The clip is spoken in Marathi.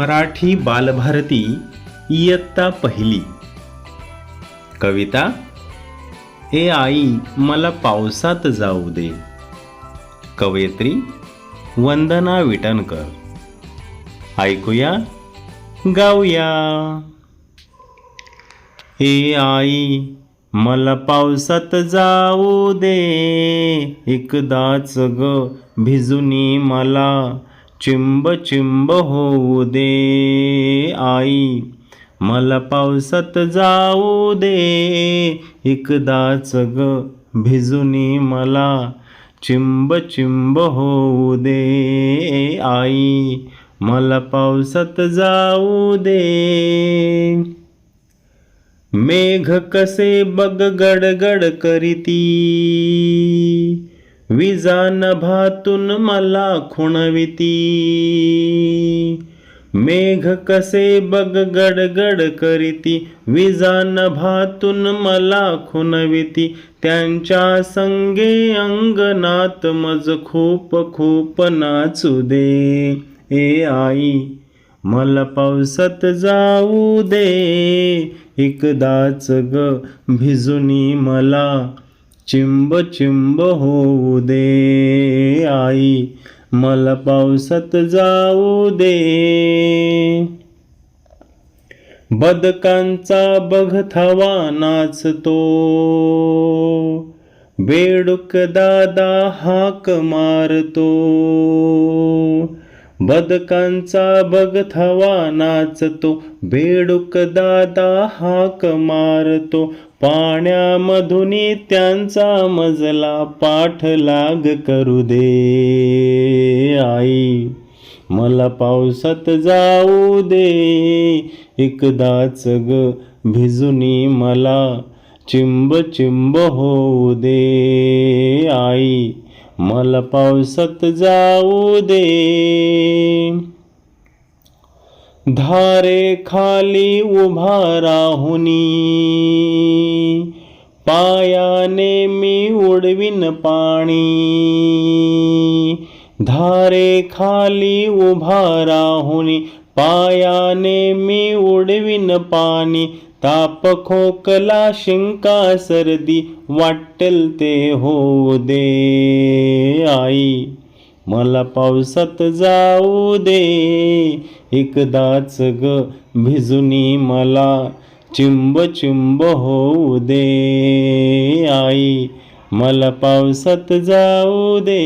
मराठी बालभारती इयत्ता पहिली. कविता ए आई मला पावसात जाऊ दे. कवयित्री वंदना विटणकर. ऐकूया गाऊया. ए आई मला पावसात जाऊ दे. एकदाच ग भिजुनी मला चिंब चिंब होऊ दे आई. मला पावसात जाऊ दे. एकदाच ग भिजुनी मला. चिंब चिंब होऊ दे आई. मला पावसात जाऊ दे. मेघ कसे बग गडगड करीती. विजा नभातून मला खुणविती. मेघ कसे बग गडगड करीती. विजा नभातून मला खुणविती. त्यांच्या संगे अंगनात मज खूप खूप नाचू दे. ए आई मला पावसात जाऊ दे. एकदाच ग भिजुनी मला चिंब चिंब होऊ दे आई. मला पावसात जाऊ दे. बदकांचा बघथवा नाचतो. बेडूक दादा हाक मारतो. बदकांचा बघथवा नाचतो. बेडूक दादा हाक मारतो. पाण्यामधून त्यांचा मजला पाठ लाग करू दे. आई मला पावसात जाऊ दे. एकदाच ग भिजुनी मला चिंब चिंब होऊ दे. आई मला पावसात जाऊ दे. धारे खाली उभा राहुनी. पायाने मी उडविन पाणी. धारे खाली उभा राहुनी. पायाने मी उडविन पाणी. ताप खोकला शिंका सर्दी वाटेल ते हो दे आई. मला पावसात जाऊ दे. एकदाच ग भिजुनी मला चिंब चिंब होऊ दे. आई मला पावसात जाऊ दे.